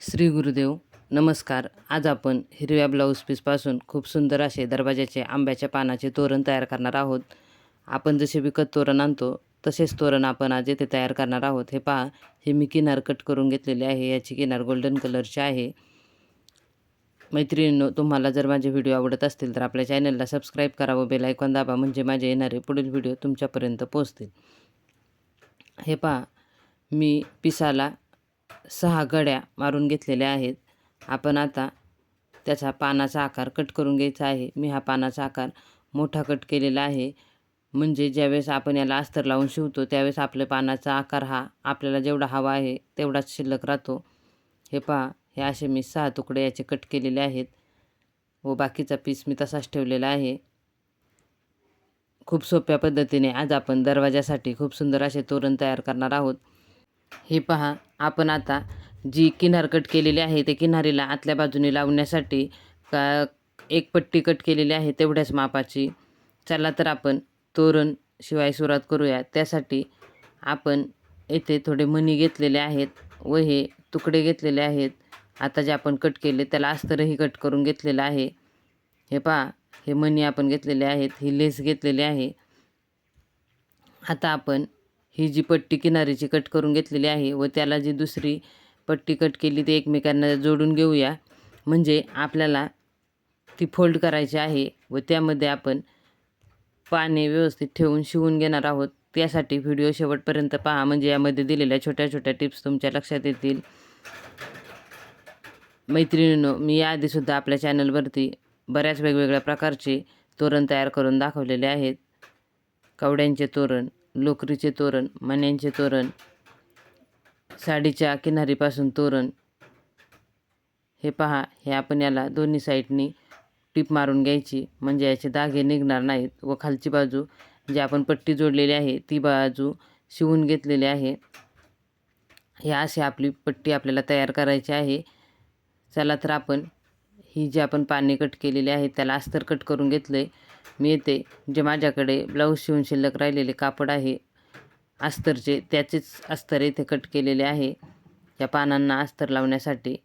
श्री गुरुदेव नमस्कार. आज आपण हिरव्या ब्लाऊज पीसपासून खूप सुंदर असे दरवाजाचे आंब्याच्या पानाचे तोरण तयार करणार आहोत. आपण जसे विकत तोरण आणतो तसेच तोरण आपण आज येथे तयार करणार आहोत. हे पहा हे मी किनार कट करून घेतलेले आहे. याची किनार गोल्डन कलरची आहे. मैत्रिणींनो तुम्हाला जर माझे व्हिडिओ आवडत असतील तर आपल्या चॅनलला सबस्क्राईब करा व बेल आयकॉन दाबा म्हणजे माझे येणारे पुढील व्हिडिओ तुमच्यापर्यंत पोहोचतील. हे पहा मी पिसाला सहा गड्या मारून घेतलेल्या आहेत. आपण आता त्याचा पानाचा आकार कट करून घ्यायचा आहे. मी हा पानाचा आकार मोठा कट केलेला आहे. म्हणजे ज्यावेळेस आपण याला अस्तर लावून शिवतो त्यावेळेस आपल्या पानाचा आकार हा आपल्याला जेवढा हवा आहे तेवढाच शिल्लक राहतो. हे पहा हे असे मी सहा तुकडे याचे कट केलेले आहेत व बाकीचा पीस मी तसाच ठेवलेला आहे. खूप सोप्या पद्धतीने आज आपण दरवाजासाठी खूप सुंदर असे तोरण तयार करणार आहोत. हे पहा आपण आता जी किनार कट केलेली आहे ते किनारीला आतल्या बाजूने लावण्यासाठी का एक पट्टी कट केलेली आहे तेवढ्याच मापाची. चला तर आपण तोरण शिवाय सुरुवात करूया. त्यासाठी आपण येथे थोडे मणी घेतलेले आहेत व हे तुकडे घेतलेले आहेत. आता जे आपण कट केले त्याला अस्तरही कट करून घेतलेलं आहे. हे पहा हे मणी आपण घेतलेले आहेत ही लेस घेतलेली आहे. आता आपण ही जी पट्टी किनारीची कट करून घेतलेली आहे व त्याला जी दुसरी पट्टी कट केली ती एकमेकांना जोडून घेऊया. म्हणजे आपल्याला ती फोल्ड करायची आहे व त्यामध्ये आपण पाने व्यवस्थित ठेवून शिवून घेणार आहोत. त्यासाठी व्हिडिओ शेवटपर्यंत पहा. म्हणजे यामध्ये दिलेल्या छोट्या छोट्या टिप्स तुमच्या लक्षात येतील. मैत्रिणींनो मी याआधीसुद्धा आपल्या चॅनलवरती बऱ्याच वेगवेगळ्या प्रकारचे तोरण तयार करून दाखवलेले आहेत. कवड्यांचे तोरण लोकरीचे तोरण मण्यांचे तोरण साडीच्या किनारीपासून तोरण. हे पहा हे आपण याला दोन्ही साईडनी टीप मारून घ्यायची म्हणजे याचे दागे निघणार नाहीत व खालची बाजू जी आपण पट्टी जोडलेली आहे ती बाजू शिवून घेतलेली आहे. हे अशी आपली पट्टी आपल्याला तयार करायची आहे. चला तर आपण ही जी आपण पाने कट केलेली आहे त्याला अस्तर कट करून घेतलं आहे मी येते. जे माझ्याकडे ब्लाऊज शिवून शिल्लक राहिलेले कापड आहे अस्तरचे त्याचेच अस्तर इथे कट केलेले आहे. या पानांना अस्तर लावण्यासाठी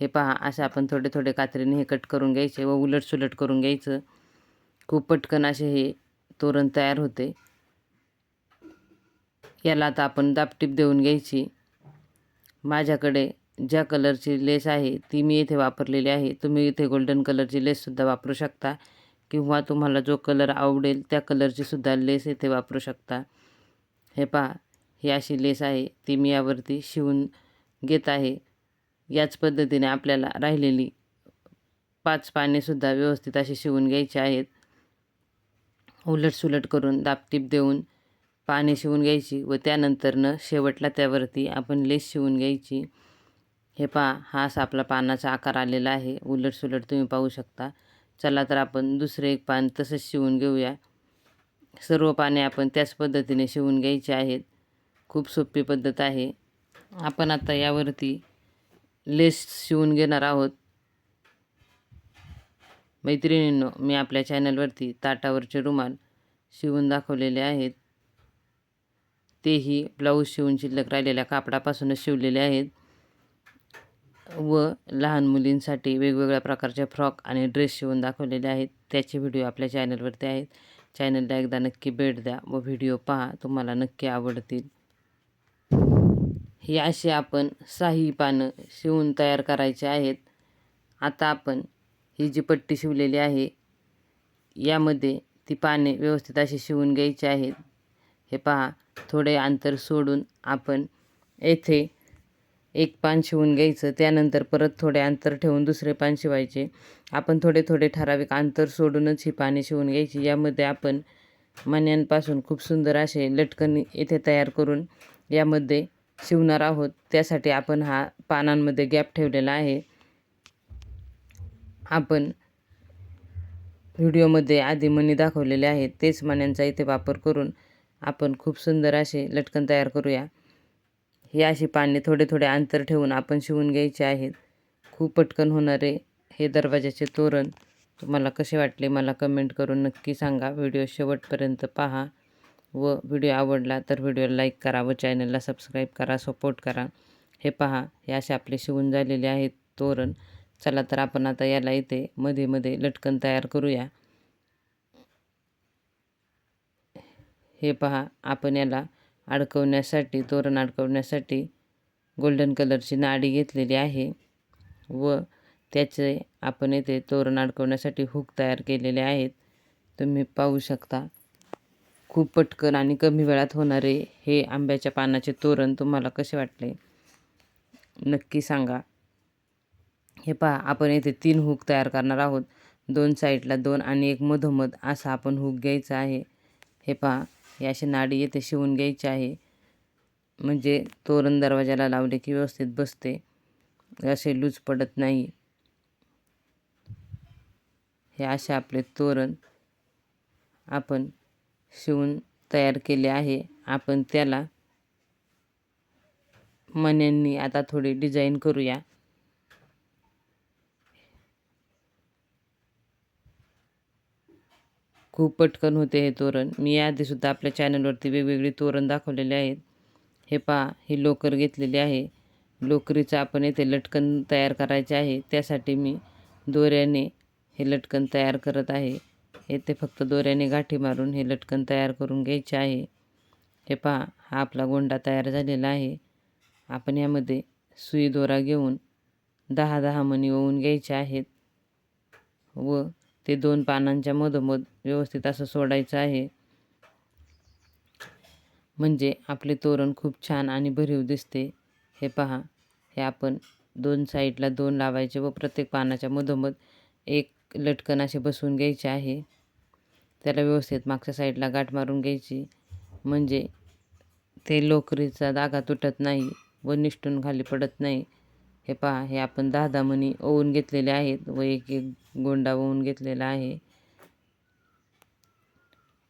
हे पहा असे आपण थोडे थोडे कात्रीने हे कट करून घ्यायचे व उलट सुलट करून घ्यायचं. खूप पटकन असे हे तोरण तयार होते. याला आता आपण दापटीप देऊन घ्यायची. माझ्याकडे ज्या कलरची लेस आहे ती मी इथे वापरलेली आहे. तुम्ही इथे गोल्डन कलरची लेससुद्धा वापरू शकता. किंवा तुम्हाला जो कलर आवडेल त्या कलरचीसुद्धा लेस इथे वापरू शकता. हे पहा ही अशी लेस आहे ती मी यावरती शिवून घेत आहे. याच पद्धतीने आपल्याला राहिलेली पाच पानेसुद्धा व्यवस्थित अशी शिवून घ्यायची आहेत. उलटसुलट करून दापटीप देऊन पाने शिवून घ्यायची व त्यानंतरनं शेवटला त्यावरती आपण लेस शिवून घ्यायची. हे पहा हाच आपला पानाचा आकार आलेला आहे. उलट सुलट तुम्ही पाहू शकता. चला तर आपण दुसरे एक पान तसंच शिवून घेऊया. सर्व पाने आपण त्याच पद्धतीने शिवून घ्यायची आहेत. खूप सोपी पद्धत आहे. आपण आता यावरती लेस शिवून घेणार आहोत. मैत्रिणींनो मी आपल्या चॅनलवरती ताटावरचे रुमाल शिवून दाखवलेले आहेत. तेही ब्लाऊज शिवून शिल्लक राहिलेल्या कापडापासूनच शिवलेले आहेत. व लहान मुलींसाठी वेगवेगळ्या प्रकारचे फ्रॉक आणि ड्रेस शिवून दाखवलेले आहेत. त्याचे व्हिडिओ आपल्या चॅनलवरती आहेत. चॅनलला एकदा नक्की भेट द्या व व्हिडिओ पहा तुम्हाला नक्की आवडतील. ही अशी आपण साही पानं शिवून तयार करायचे आहेत. आता आपण ही जी पट्टी शिवलेली आहे यामध्ये ती पाने व्यवस्थित अशी शिवून घ्यायची आहेत. हे पहा थोडे अंतर सोडून आपण येथे एक पान शिवून घ्यायचं त्यानंतर परत थोडे अंतर ठेवून दुसरे पान शिवायचे. आपण थोडे थोडे ठराविक अंतर सोडूनच ही पाने शिवून घ्यायची. यामध्ये आपण मण्यांपासून खूप सुंदर असे लटकन येथे तयार करून यामध्ये शिवणार आहोत. त्यासाठी आपण हा पानांमध्ये गॅप ठेवलेला आहे. आपण व्हिडिओमध्ये आधी मणी दाखवलेले आहेत. तेच मण्यांचा इथे वापर करून आपण खूप सुंदर असे लटकन तयार करूया. हे अशी पाने थोडे थोडे अंतर ठेवून आपण शिवून घ्यायचे आहेत. खूप पटकन होणारे हे दरवाजाचे तोरण. तुम्हाला कसे वाटले मला कमेंट करून नक्की सांगा. व्हिडिओ शेवटपर्यंत पहा व व्हिडिओ आवडला तर व्हिडिओला लाईक करा व चॅनलला सबस्क्राईब करा सपोर्ट करा. हे पहा हे असे आपले शिवून झालेले आहेत तोरण. चला तर आपण आता याला इथे मध्ये मध्ये लटकन तयार करूया. हे पहा आपण याला अडकवण्यासाठी तोरण अडकवण्यासाठी गोल्डन कलरची नाडी घेतलेली आहे व त्याचे आपण येथे तोरण अडकवण्यासाठी हुक तयार केलेले आहेत. तुम्ही पाहू शकता खूप पटकन आणि कमी वेळात होणारे हे आंब्याच्या पानाचे तोरण तुम्हाला कसे वाटले? नक्की सांगा. हे पहा आपण येथे तीन हुक तयार करणार आहोत. दोन साईडला दोन आणि एक मधोमध असा आपण हुक घ्यायचा आहे. हे पहा हे अशी नाडी येथे शिवून घ्यायची आहे. म्हणजे तोरण दरवाजाला लावले की व्यवस्थित बसते. असे लूज पडत नाही. हे असे आपले तोरण आपण शिवून तयार केले आहे. आपण त्याला मण्यांनी आता थोडी डिझाईन करूया. खूप पटकन होते हे तोरण. मी याआधीसुद्धा आपल्या चॅनलवरती वेगवेगळी तोरण दाखवलेले आहेत. हे पहा ही लोकर घेतलेली आहे. लोकरीचं आपण येथे लटकन तयार करायचे आहे. त्यासाठी मी दोऱ्याने हे लटकन तयार करत आहे. येथे फक्त दोऱ्याने गाठी मारून हे लटकन तयार करून घ्यायचे आहे. हे पहा हा आपला गोंडा तयार झालेला आहे. आपण यामध्ये सुई दोरा घेऊन दहा दहा मणी ओवून घ्यायचे आहेत व ते दोन पानांच्या मधोमध व्यवस्थित असं सोडायचं आहे. म्हणजे आपले तोरण खूप छान आणि भरीव दिसते. हे पहा हे आपण दोन साईडला दोन लावायचे व प्रत्येक पानाच्या मधोमध एक लटकन असे बसवून घ्यायचे आहे. त्याला व्यवस्थित मागच्या साईडला गाठ मारून घ्यायची. म्हणजे ते लोकरीचा धागा तुटत नाही व निष्ठून खाली पडत नाही. हे पहा हे आपण दहा दहा मणी ओवून घेतलेले आहेत व एक एक गोंडा ओवून घेतलेला आहे.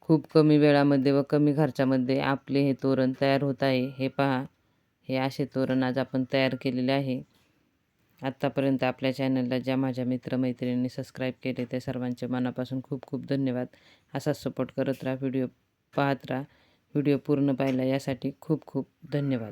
खूप कमी वेळामध्ये व कमी खर्चामध्ये आपले हे तोरण तयार होत आहे. हे पहा हे असे तोरण आज आपण तयार केलेले आहे. आत्तापर्यंत आपल्या चॅनलला ज्या माझ्या मित्रमैत्रिणींनी सबस्क्राईब केले त्या सर्वांचे मनापासून खूप खूप धन्यवाद. असाच सपोर्ट करत राहा व्हिडिओ पाहत राहा. व्हिडिओ पूर्ण पाहिला यासाठी खूप खूप धन्यवाद.